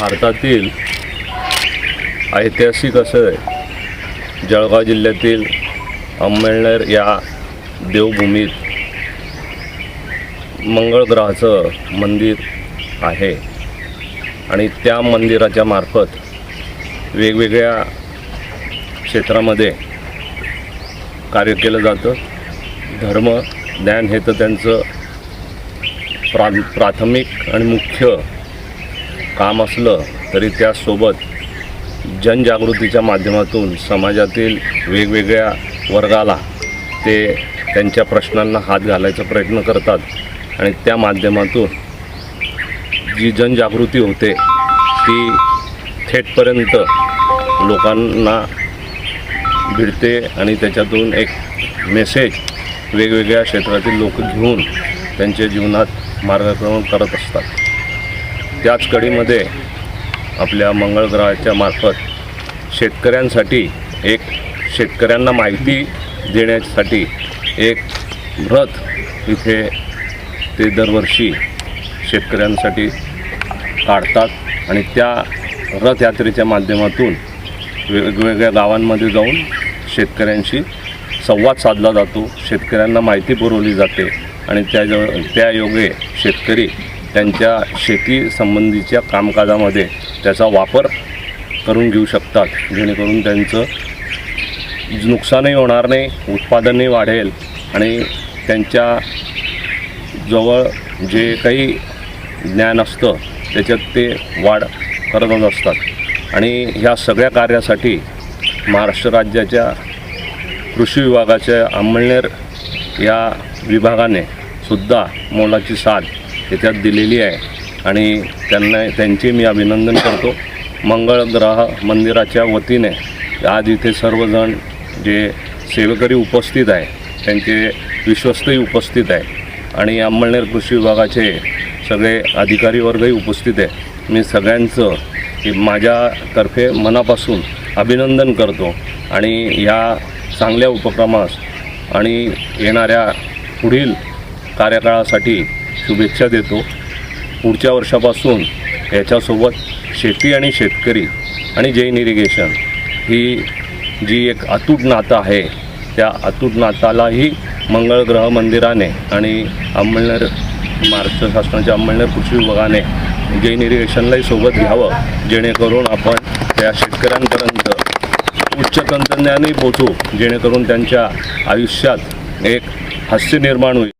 भारतातील ऐतिहासिक असं जळगाव जिल्ह्यातील अंमळनेर या देवभूमीत मंगळग्रहाचं मंदिर आहे. आणि त्या मंदिराच्या मार्फत वेगवेगळ्या क्षेत्रामध्ये कार्य केलं जातं. धर्म ज्ञान हे तर त्यांचं प्रा प्राथमिक आणि मुख्य काम असलं तरी त्यासोबत जनजागृतीच्या माध्यमातून समाजातील वेगवेगळ्या वर्गाला ते त्यांच्या प्रश्नांना हात घालायचा प्रयत्न करतात. आणि त्या माध्यमातून जी जनजागृती होते ती थेटपर्यंत लोकांना भिडते आणि त्याच्यातून एक मेसेज वेगवेगळ्या क्षेत्रातील लोक घेऊन त्यांच्या जीवनात मार्गक्रमण करत असतात. त्याच कडीमध्ये आपल्या मंगळ ग्रहाच्या मार्फत शेतकऱ्यांसाठी एक शेतकऱ्यांना माहिती देण्यासाठी एक व्रत इथे ते दरवर्षी शेतकऱ्यांसाठी काढतात आणि त्या रथयात्रेच्या माध्यमातून वेगवेगळ्या गावांमध्ये जाऊन शेतकऱ्यांशी संवाद साधला जातो. शेतकऱ्यांना माहिती पुरवली जाते आणि त्या त्या योगे शेतकरी त्यांच्या शेतीसंबंधीच्या कामकाजामध्ये त्याचा वापर करून घेऊ शकतात. जेणेकरून त्यांचं नुकसानही होणार नाही उत्पादनही वाढेल आणि त्यांच्या जवळ जे काही ज्ञान असतं त्याच्यात ते वाढ करतच असतात. आणि ह्या सगळ्या कार्यासाठी महाराष्ट्र राज्याच्या कृषी विभागाच्या अंमळनेर या विभागाने सुद्धा मोलाची साथ त्याच्यात दिलेली आहे. आणि त्यांना त्यांचे मी अभिनंदन करतो. मंगळ ग्रह मंदिराच्या वतीने आज इथे सर्वजण जे सेवेकरी उपस्थित आहे त्यांचे विश्वस्तही उपस्थित आहे. आणि अंमळनेर कृषी विभागाचे सगळे अधिकारी वर्गही उपस्थित आहे. मी सगळ्यांचं की माझ्यातर्फे मनापासून अभिनंदन करतो. आणि ह्या चांगल्या उपक्रमास आणि येणाऱ्या पुढील कार्यकाळासाठी शुभेच्छा देतो. पुढच्या वर्षापासून याच्यासोबत शेती आणि शेतकरी आणि जैन इरिगेशन ही जी एक अतूट नातं आहे त्या अतूट नातालाही मंगळ ग्रह मंदिराने आणि अंमळनेर महाराष्ट्र शासनाच्या अंमळनेर कृषी विभागाने जैन इरिगेशनलाही सोबत घ्यावं जेणेकरून आपण त्या शेतकऱ्यांपर्यंत उच्च तंत्रज्ञानही पोचू जेणेकरून त्यांच्या आयुष्यात एक हास्य निर्माण होईल.